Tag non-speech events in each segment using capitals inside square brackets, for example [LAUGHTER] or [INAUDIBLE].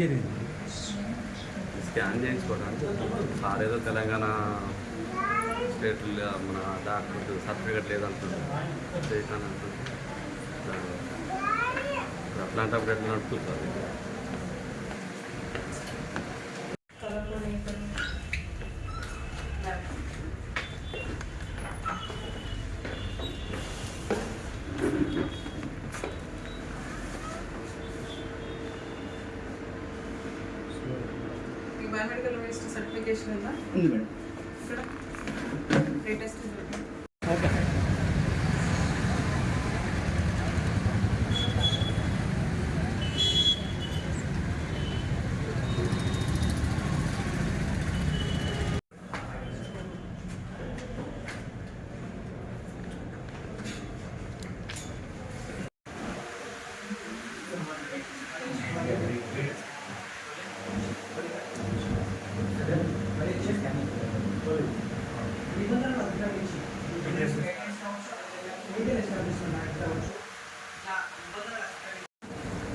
జరిగింది స్కాన్ చేయించుకోవడానికి సార్ ఏదో తెలంగాణ స్టేట్ మన డాక్టర్ సర్టిఫికేట్ లేదంటున్నారు. అట్లాంటప్పుడు ఎట్లా నడుపుతుంది సార్ ఇది? ఈ బయోమెడికల్ వేస్ట్ సర్టిఫికేషన్ ఉందా ఉంది మేడం ఇక్కడ లేటెస్ట్ ఓకే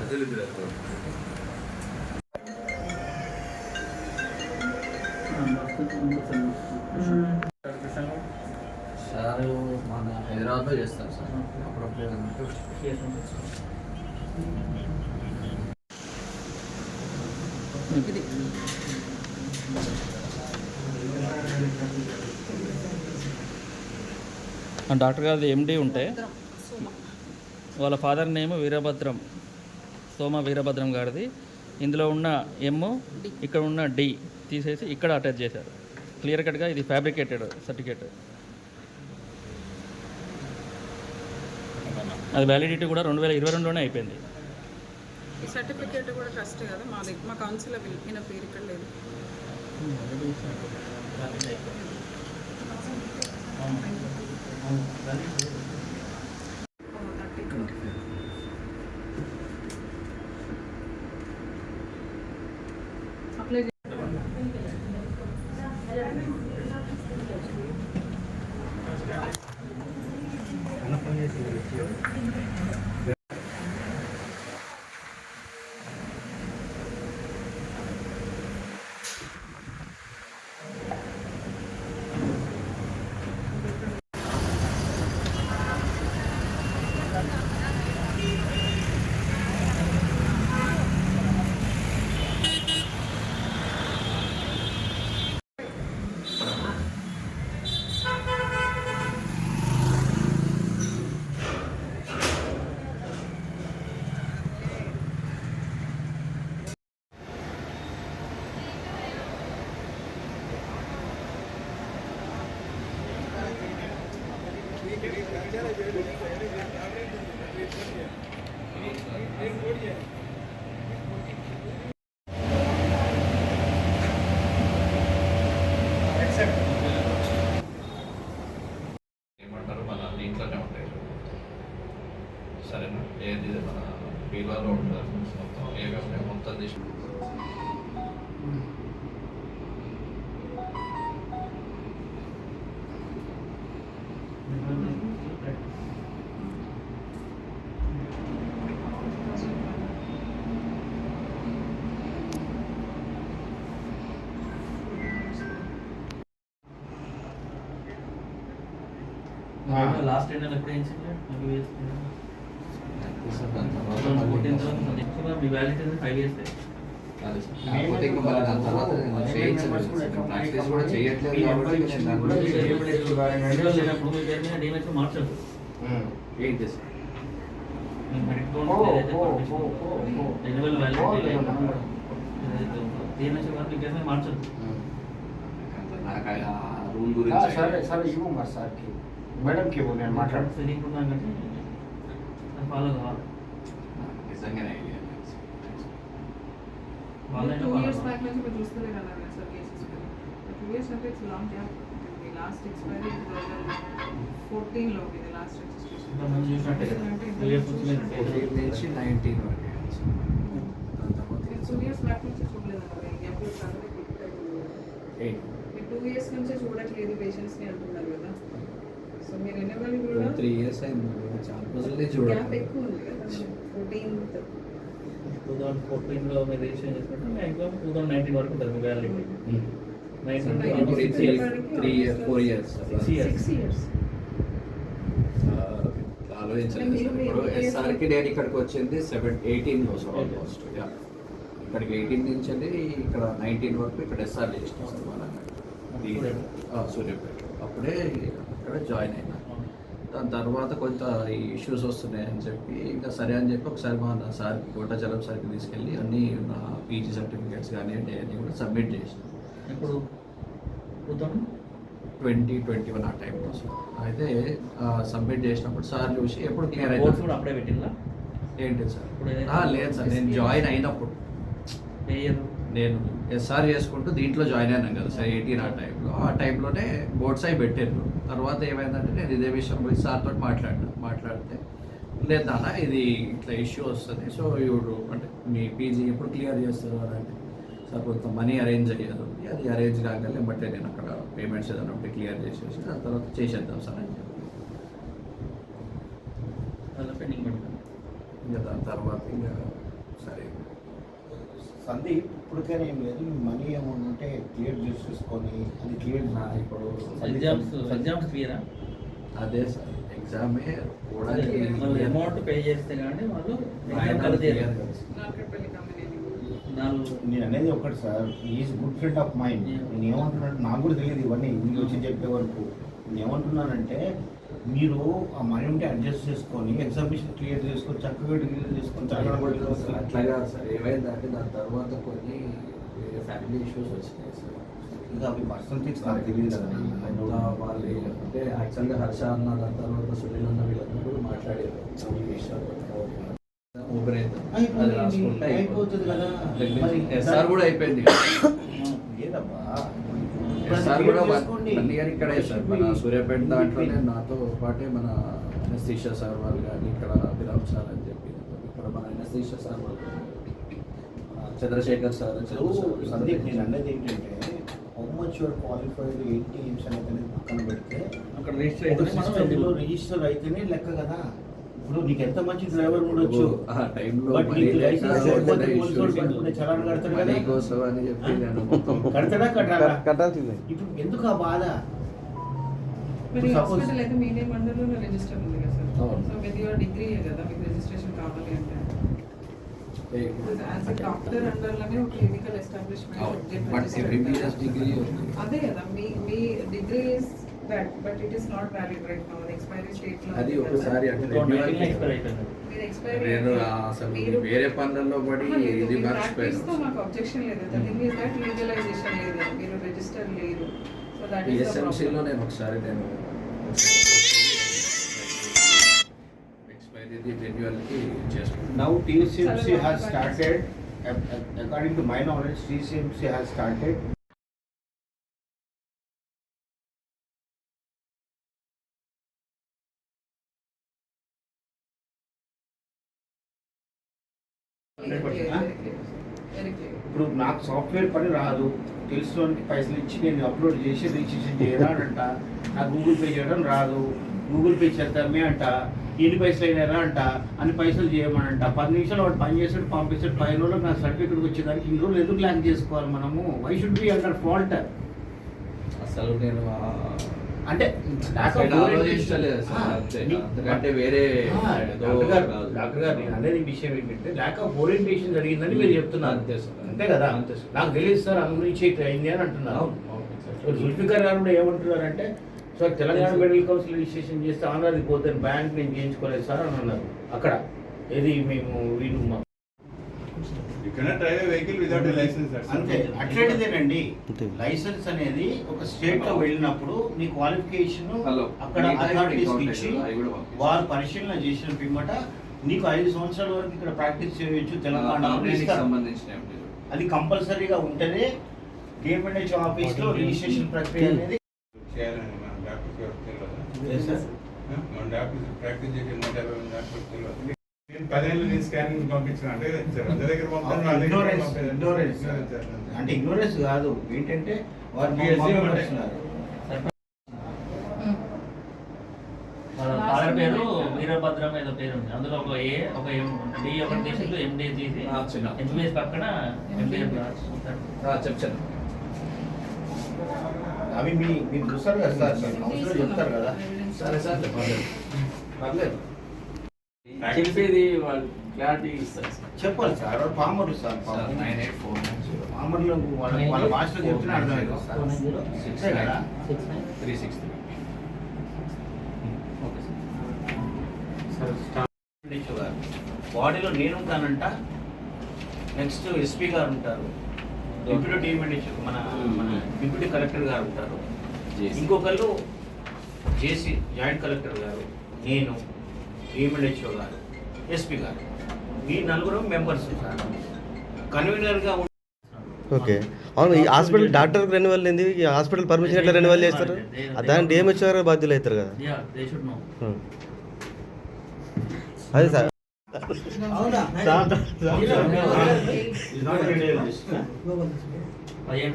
అసలు ఇది లేదు. సార్ మన హైదరాబాద్లో చేస్తారు సార్. ఇది డాక్టర్ గారిది ఎండి ఉంటే వాళ్ళ ఫాదర్ నేమ్ వీరభద్రం సోమ వీరభద్రం గారిది. ఇందులో ఉన్న ఎమ్ ఇక్కడ ఉన్న డి తీసేసి ఇక్కడ అటాచ్ చేశారు. క్లియర్ కట్గా ఇది ఫ్యాబ్రికేటెడ్ సర్టిఫికేట్ అది వ్యాలిడిటీ కూడా రెండు వేల ఇరవై రెండులోనే అయిపోయింది. ఈ సర్టిఫికేట్ కూడా ట్రస్ట్ కదా? మా కౌన్సిల్ పేరు ఇక్కడ లేదు. థర్టీ అప్లై అన్న ఫోన్ చేసి ఏమంటారు మన దీంట్లోనే ఉంటాయి సరేనా ఏది మన బీలాలో ఉంటుంది మొత్తం ఏవి ఉంటాయి మొత్తం తీసి లాస్ట్ ఎండ్ ఎప్పుడు మీ వ్యాలిడిటీ ఫైవ్ మార్చదు ఏంటి సార్ సార్ సార్ ఇవ్వమ్మా సార్కి మేడంకి ఇవ్వు నేను మాట్లాడుతున్నాను ఫాలో కావాలి నిజంగానే ఐడియా వాళ్ళైనా టూ follow ఇయర్స్ కావాలి. బ్యాక్ నుంచి మీరు చూస్తూనే కదా సార్ కేసెస్ టూ ఇయర్స్ అంటే it's long gap last expiry two thousand ఫోర్టీన్లో ఇది లాస్ట్ రిజిస్ట్రేషన్ ఇంతకుముందు చూసినట్టే కదా. Two years నుంచి మీరు ఫోర్టీన్ నుంచి నైన్టీన్ వరకు దాని తర్వాత టూ ఇయర్స్ బ్యాక్ నుంచి చూడలేదు కదా గ్యాప్ ఎయిట్ టూ ఇయర్స్ నుంచే చూడట్లేదు పేషెంట్స్ని అంటున్నారు కదా సో మీరు రెన్యువల్ కూడా త్రీ ఇయర్స్ అయింది చాలా రోజులే చూడాలి టూ థౌసండ్ ఫోర్టీన్లో మీరు రిజిస్ట్రేషన్ చేసుకుంటే మ్యాక్సిమం టూ థౌసండ్ నైన్టీన్ వరకు ఉంటుంది మీ validity nineteen three years four years. Six years ఆలోచించలేదు సార్. ఇప్పుడు ఎస్ఆర్కి నేను ఇక్కడికి వచ్చింది సెవెన్ ఎయిటీన్ ఆల్మోస్ట్ యా ఇక్కడికి ఎయిటీన్ నుంచి వెళ్ళి ఇక్కడ నైన్టీన్ వరకు ఇక్కడ ఎస్ఆర్ చేసిన సూర్యాపేట. అప్పుడే ఇక్కడ జాయిన్ అయినా. దాని తర్వాత కొంత ఇష్యూస్ వస్తున్నాయని చెప్పి ఇంకా సరే అని చెప్పి ఒకసారి మా నా సార్ కోటాచలం సార్కి తీసుకెళ్ళి అన్ని నా పీజీ సర్టిఫికేట్స్ కానీ అన్నీ కూడా సబ్మిట్ చేసిన. ఇప్పుడు టూ ట్వంటీ ట్వంటీ వన్ ఆ టైంలో సార్ అయితే సబ్మిట్ చేసినప్పుడు సార్ చూసి ఎప్పుడు క్లియర్ కూడా అప్పుడే పెట్టిందా ఏంటి సార్. లేదు సార్ నేను జాయిన్ అయినప్పుడు. నేను ఎస్ఆర్ చేసుకుంటూ దీంట్లో జాయిన్ అయినాను కదా సార్ ఎయిటీన్ ఆ టైంలో ఆ టైంలోనే బోర్డ్స్ అయి పెట్టారు తర్వాత ఏమైందంటే నేను ఇదే విషయం పోయి సార్ తోటి మాట్లాడినా మాట్లాడితే లేదు నాన్న ఇది ఇట్లా ఇష్యూ వస్తుంది. సో ఇప్పుడు అంటే మీ పీజీ ఎప్పుడు క్లియర్ చేస్తారు అని అంటే సార్ కొంత మనీ అరేంజ్ అయ్యేది ఉంది అది అరేంజ్ కాగలే బట్ నేను అక్కడ పేమెంట్స్ ఏదైనా ఉంటే క్లియర్ చేసేసి దాని తర్వాత చేసేద్దాం సార్ అని చెప్పి. అలా పెండింగ్ పెడతాను. ఇంకా దాని తర్వాత ఇంకా సరే. సందీప్ ఇప్పటికైనా ఏం లేదు. మనీ ఏమన్నా ఉంటే క్లియర్ చేసేసుకొని అది క్లియర్ నా ఇప్పుడు ఎగ్జామ్స్ ఎగ్జామ్స్ క్లియరా? అదే సార్ ఎగ్జామే కూడా అమౌంట్ పే చేస్తే కానీ వాళ్ళు నేను అనేది ఒకటి sir is good friend of mind. నేను ఏమంటున్నాను నాకు కూడా తెలియదు ఇవన్నీ. ఇంటికి వచ్చి చెప్పే వరకు. నేను ఏమంటున్నానంటే మీరు ఆ మనీ ఉంటే అడ్జస్ట్ చేసుకొని ఎగ్జామినేషన్ క్లియర్ చేసుకొని చక్కగా డిగ్రీ చేసుకొని చక్కగా సార్, అట్లాగా సార్. ఏమైందంటే దాని తర్వాత కొన్ని ఫ్యామిలీ ఇష్యూస్ వచ్చినాయి సార్. ఇంకా అవి పర్సనల్ థింగ్స్ నాకు తెలియదు కదా. వాళ్ళు అంటే యాక్చువల్గా హర్ష అన్న దాని తర్వాత సునీల్ అన్న వీళ్ళందరూ కూడా మాట్లాడారు. అది రాసుకుంటే అయిపోతుంది. కదా. ఎస్ఆర్ కూడా అయిపోయింది. [COUGHS] ఎస్ఆర్ కూడా ఇక్కడే సార్ మన సూర్యాపేట దాంట్లోనే నాతో పాటే మన ఎనస్థీషియా సార్ వాళ్ళు కానీ ఇక్కడ అభిరామ్ సార్ అని చెప్పి ఇక్కడ మన ఎనస్థీషియా సార్ వాళ్ళు చంద్రశేఖర్ సార్ సార్ సందీప్ నేను అన్నది ఏంటంటే హౌ మచ్ యువర్ క్వాలిఫైడ్ ఏంటి ఏమ్స్ అనేది పక్కన పెడితే అక్కడ రిజిస్టర్. రిజిస్టర్ అయితేనే లెక్క కదా. ఇప్పుడు నీకు ఎంత మంచి డ్రైవర్ ఆ టైంలో బట్ నీకు లైసెన్స్ లేకపోతే పట్టుకునే చలాన్ కడతాడు మనీ కదా కోసం అని చెప్పి నేను మొత్తం కడతాడా కట్టాలా? కట్టాల్సిందే. ఇప్పుడు ఎందుకు ఆ బాధ? మరి Suppose- హాస్పిటల్ అయితే మీ నేమ్ అండర్లోనే రిజిస్టర్ ఉంది కదా సార్. అవును. సో విత్ యువర్ డిగ్రీ కదా మీకు రిజిస్ట్రేషన్ కావాలి అంటే. యాజ్ ఎ డాక్టర్ అండర్లోనే ఒక clinical establishment but MBBS degree ఉంది అదే కదా మీ మీ degree that but it is not valid right now expiry స్టేట్లో అది. ఒకసారి మీరు ఎక్స్పైరీ నేను అసలు వేరే పనులలో పడి ఇది మర్చిపోయాను. మాకు అబ్జెక్షన్ లేదు. The thing is that legalization లేదు. మీరు రిజిస్టర్ లేదు. సో దట్ ఇస్ ద ఎస్ఎంసీలో నేను ఒకసారి నేను ఎక్స్పైరీ రెన్యువల్కి చేసుకున్నాను Now TCMC has started, ac- ac- according to my knowledge, TCMC has started. నాకు సాఫ్ట్వేర్ పని రాదు. తెలుసుకోనికి పైసలు ఇచ్చి నేను అప్లోడ్ చేసి రిజిస్ట్రేషన్ చేయరానంట నాకు గూగుల్ పే చేయడం రాదు. గూగుల్ పే చేద్దామే అంట. ఎన్ని పైసలు అయినారా అంట. అన్ని పైసలు చేయమనంట పది నిమిషాలు వాడు పని చేసాడు పంపిస్తాడు. పది రోజులు నాకు సర్టిఫికెట్కి వచ్చేదానికి ఇన్ని రోజులు ఎందుకు ల్యాక్ చేసుకోవాలి మనము? Why should be under fault అసలు నేను అంటే అంతకంటే వేరే డాక్టర్ గారు. డాక్టర్ నేను అనేది విషయం ఏంటంటే ల్యాక్ ఆఫ్ ఓరియంటేషన్ జరిగిందని మీరు చెప్తున్నారు. అంతే సార్. అంతే. కదా. నాకు తెలియదు సార్ అందు నుంచి ఇట్లా అయింది అని అంటున్నారు. జుల్ఫికర్ గారు కూడా ఏమంటున్నారంటే sir Telangana medical council registration చేస్తే ఆనర్ పోతాను బ్యాంక్ నేను చేయించుకోలేదు సార్ అని అన్నారు. అక్కడ ఏది మేము వీళ్ళు vehicle without a license. that's అంతే. అట్లాంటిదేనండి. లైసెన్స్ అనేది ఒక స్టేట్లో వెళ్ళినప్పుడు మీ క్వాలిఫికేషన్. అక్కడ అథారిటీస్ ఇచ్చి. వారు పరిశీలన చేసిన పిమ్మట నీకు ఐదు సంవత్సరాల వరకు ఇక్కడ ప్రాక్టీస్ చేయొచ్చు తెలంగాణ ఏం. అది కంపల్సరీగా ఉంటేనే డిఎంఎన్హెచ్ ఆఫీస్లో రిజిస్ట్రేషన్ ప్రక్రియ అనేది చేయాలని మన? మన డాక్టర్ ప్రాక్టీస్ చేసి నూట యాభై మంది డాక్టర్కి తెలియదు. నేను పదేళ్ళు నేను స్కానింగ్ పంపించిన అంటే నా దగ్గర ఇగ్నోరెన్స్. అంటే ఇగ్నోరెన్స్ కాదు ఏంటంటే వారు. వాళ్ళ పేరు వీరభద్రం ఏదో పేరు ఉంది. అందులో ఒక ఏ ఒక ఎం డి ఒకటి తీసి ఎండి తీసి. ఎంబీఎస్ పక్కన ఎంబీఎస్ చెప్పాను అవి మీ మీరు చూస్తారు కదా సార్? చెప్తారు కదా? సరే సార్ పర్లేదు. పర్లేదు. చెప్పేది వాళ్ళు క్లారిటీ ఇస్తారు సార్. చెప్పాలి సార్. వాడు పామర్లు sir. Nine eight four nine zero పామర్లు వాళ్ళ వాళ్ళ భాషలో చెప్తున్నా అర్థమైంది సార్. అంతే కదా? Three six three okay sir. బాడీలో నేను ఉంటానంట నెక్స్ట్ ఎస్పీ గారు ఉంటారు. డిప్యూటీ డిఎంఎన్హెచ్ మన మన డిప్యూటీ కలెక్టర్ గారు ఉంటారు. ఇంకొకళ్ళు జేసీ జాయింట్ కలెక్టర్ గారు. నేను. డిఎంఎన్హెచ్ఓ గారు ఎస్పీ గారు. ఈ నలుగురు మెంబర్స్ సార్. కన్వీనర్గా ఓకే. అవును ఈ హాస్పిటల్ డాక్టర్ రెన్యువల్ ఏంది? ఈ హాస్పిటల్ పర్మిషన్ ఎట్లా రెన్యువల్ చేస్తారు? దాని డిఎంహెచ్ గారు బాధ్యులు అవుతారు కదా? Yeah they should know. అదే సార్. పదిహేను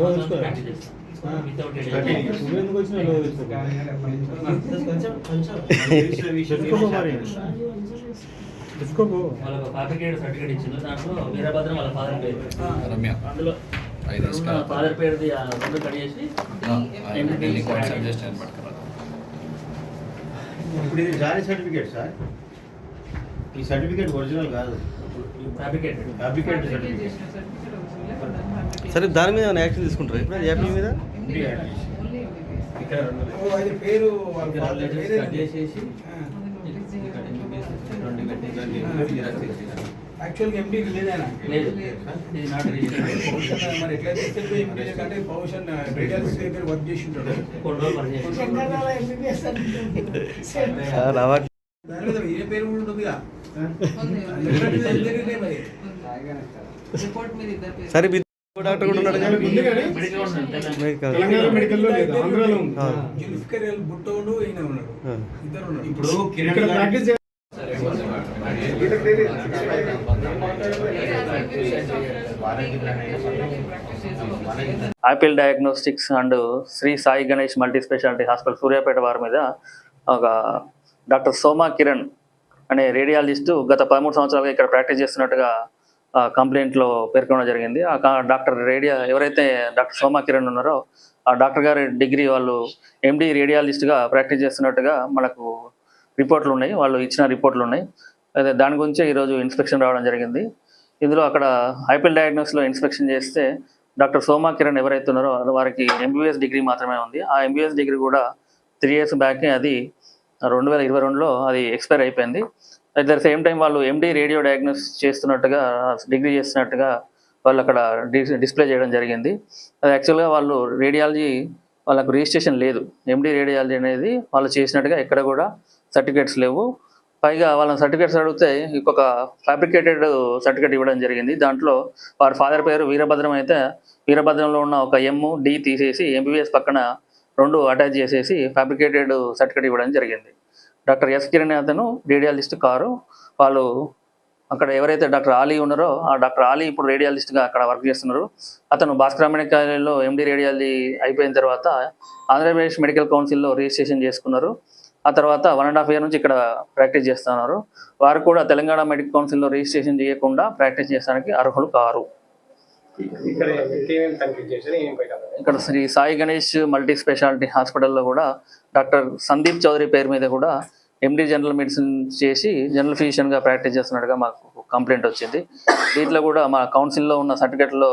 వాళ్ళ సర్టిఫికేట్ ఇచ్చింది దాంట్లో వీరభద్రం వాళ్ళ ఫాదర్ పేరు రమ్య అందులో ఫాదర్ పేరుది రెండు కట్ చేసి ఇప్పుడు ఇది జారీ సర్టిఫికేట్ సార్ ఈ సర్టిఫికేట్ ఒరిజినల్ కాదు సర్టిఫికేట్ సరే దాని మీద యాక్షన్ తీసుకుంటారు? ఇప్పుడు ఏపీ మీద? పేరు వాళ్ళ చేసేసి యాక్చువల్గా ఎండి లేదేనా లేదు మరి ఎట్లయితే చెప్పి ఎండి కంటే పౌషన్ డీటెయిల్స్ దగ్గర వర్క్ చేసి ఉంటాడు ఏ పేరు కూడా రిపోర్ట్ మీద ఇద్దరు పేరు. సరే డాక్టర్ కూడా ఉన్నాడు apple diagnostics and Shri Sai Ganesh multi speciality hospital Suryapet వారి మీద ఒక డాక్టర్ సోమా కిరణ్ అనే రేడియాలజిస్టు గత పదమూడు సంవత్సరాలుగా ఇక్కడ ప్రాక్టీస్ చేస్తున్నట్టుగా కంప్లైంట్లో పేర్కొనడం జరిగింది. ఆ కా- డాక్టర్ రేడియా ఎవరైతే డాక్టర్ సోమా కిరణ్ ఉన్నారో ఆ డాక్టర్ గారి డిగ్రీ వాళ్ళు ఎండి రేడియాలజిస్ట్గా ప్రాక్టీస్ చేస్తున్నట్టుగా మనకు రిపోర్ట్లు ఉన్నాయి. వాళ్ళు ఇచ్చిన రిపోర్ట్లు ఉన్నాయి. అయితే దాని గురించే ఈరోజు ఇన్స్పెక్షన్ రావడం జరిగింది. ఇందులో అక్కడ ఐపిల్ డయాగ్నోస్లో ఇన్స్పెక్షన్ చేస్తే డాక్టర్ సోమా కిరణ్ ఎవరైతే ఉన్నారో వారికి ఎంబీబీఎస్ డిగ్రీ మాత్రమే ఉంది. ఆ ఎంబీబీఎస్ డిగ్రీ కూడా త్రీ ఇయర్స్ బ్యాకే అది రెండు వేల ఇరవై రెండులో అది ఎక్స్పైర్ అయిపోయింది. అట్ ద సేమ్ టైం వాళ్ళు ఎండి రేడియో డయాగ్నోస్ చేస్తున్నట్టుగా డిగ్రీ చేస్తున్నట్టుగా వాళ్ళు అక్కడ డిస్ప్లే చేయడం జరిగింది. అది యాక్చువల్గా వాళ్ళు రేడియాలజీ వాళ్ళకు రిజిస్ట్రేషన్ లేదు. ఎండి రేడియాలజీ అనేది వాళ్ళు చేసినట్టుగా ఎక్కడ కూడా సర్టిఫికేట్స్ లేవు. పైగా వాళ్ళ సర్టిఫికేట్స్ అడిగితే ఇంకొక ఫ్యాబ్రికేటెడ్ సర్టిఫికేట్ ఇవ్వడం జరిగింది. దాంట్లో వారి ఫాదర్ పేరు వీరభద్రం అయితే వీరభద్రంలో ఉన్న ఒక ఎమ్ డి తీసేసి ఎంబీబీఎస్ పక్కన రెండు అటాచ్ చేసేసి ఫ్యాబ్రికేటెడ్ సర్టిఫికేట్ ఇవ్వడం జరిగింది. డాక్టర్ ఎస్ కిరణ్ అతను రేడియాలజిస్ట్ కారు. వాళ్ళు అక్కడ ఎవరైతే డాక్టర్ ఆలీ ఉన్నారో ఆ డాక్టర్ ఆలీ ఇప్పుడు రేడియాలజిస్ట్గా అక్కడ వర్క్ చేస్తున్నారు. అతను భాస్కర కాలేజీలో ఎండి రేడియాలజీ అయిపోయిన తర్వాత ఆంధ్రప్రదేశ్ మెడికల్ కౌన్సిల్లో రిజిస్ట్రేషన్ చేసుకున్నారు. ఆ తర్వాత వన్ అండ్ హాఫ్ ఇయర్ నుంచి ఇక్కడ ప్రాక్టీస్ చేస్తున్నారు. వారు కూడా తెలంగాణ మెడికల్ కౌన్సిల్లో రిజిస్ట్రేషన్ చేయకుండా ప్రాక్టీస్ చేయడానికి అర్హులు కారు. ఇక్కడ శ్రీ సాయి గణేష్ మల్టీ స్పెషాలిటీ హాస్పిటల్లో కూడా డాక్టర్ సందీప్ చౌదరి పేరు మీద కూడా ఎండి జనరల్ మెడిసిన్ చేసి జనరల్ ఫిజిషియన్గా ప్రాక్టీస్ చేస్తున్నట్టుగా మాకు కంప్లైంట్ వచ్చింది. దీంట్లో కూడా మా కౌన్సిల్లో ఉన్న సర్టిఫికెట్లో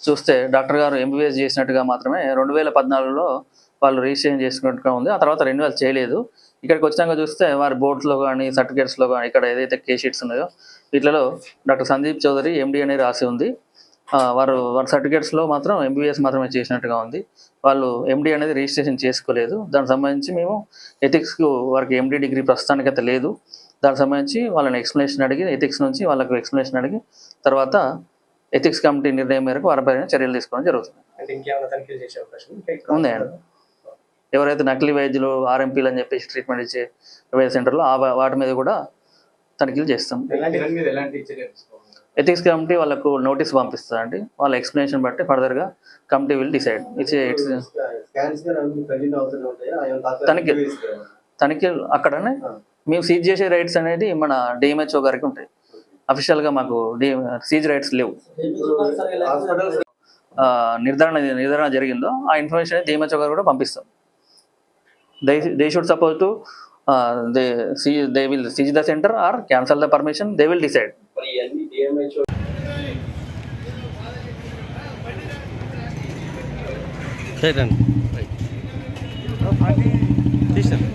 చూస్తే డాక్టర్ గారు ఎంబీబీఎస్ చేసినట్టుగా మాత్రమే రెండు వేల పద్నాలుగులో వాళ్ళు రిజిస్ట్రేషన్ చేసుకున్నట్టుగా ఉంది. ఆ తర్వాత రెన్యువల్ చేయలేదు. ఇక్కడికి వచ్చినాక చూస్తే వారి బోర్డ్స్లో కానీ సర్టిఫికేట్స్లో కానీ ఇక్కడ ఏదైతే కేషీట్స్ ఉన్నాయో వీటిలో డాక్టర్ సందీప్ చౌదరి ఎండి అని రాసి ఉంది. వారు వారి సర్టిఫికేట్స్లో మాత్రం ఎంబీబీఎస్ మాత్రమే చేసినట్టుగా ఉంది. వాళ్ళు ఎండి అనేది రిజిస్ట్రేషన్ చేసుకోలేదు. దానికి సంబంధించి మేము ఎథిక్స్కు వారికి ఎండి డిగ్రీ ప్రస్తుతానికైతే లేదు. దానికి సంబంధించి వాళ్ళని ఎక్స్ప్లెనేషన్ అడిగి ఎథిక్స్ నుంచి వాళ్ళకు ఎక్స్ప్లెనేషన్ అడిగి తర్వాత ఎథిక్స్ కమిటీ నిర్ణయం మేరకు వారిపైన చర్యలు తీసుకోవడం జరుగుతుంది. ఉన్నాయండి. ఎవరైతే నకిలీ వైద్యులు ఆర్ఎంపీలు అని చెప్పేసి ట్రీట్మెంట్ ఇచ్చే వైద్య సెంటర్లో వాటి మీద కూడా తనిఖీలు చేస్తాం. ఎథిక్స్ కమిటీ వాళ్ళకు నోటీస్ పంపిస్తుందండి వాళ్ళ ఎక్స్ప్లెనేషన్ బట్టి ఫర్దర్గా కమిటీ విల్ డిసైడ్ ఉంటాయి తనకి తనిఖీ అక్కడనే మేము సీజ్ చేసే రైట్స్ అనేది మన డిఎంహెచ్ఓ గారికి ఉంటాయి. అఫీషియల్గా మాకు డి సీజ్ రైట్స్ లేవు. నిర్ధారణ నిర్ధారణ జరిగిందో ఆ ఇన్ఫర్మేషన్ డిఎంహెచ్ఓ గారు కూడా పంపిస్తాం they they should suppose to they see they will seize the centre or cancel the permission they will decide DMHO right అండి తీసాను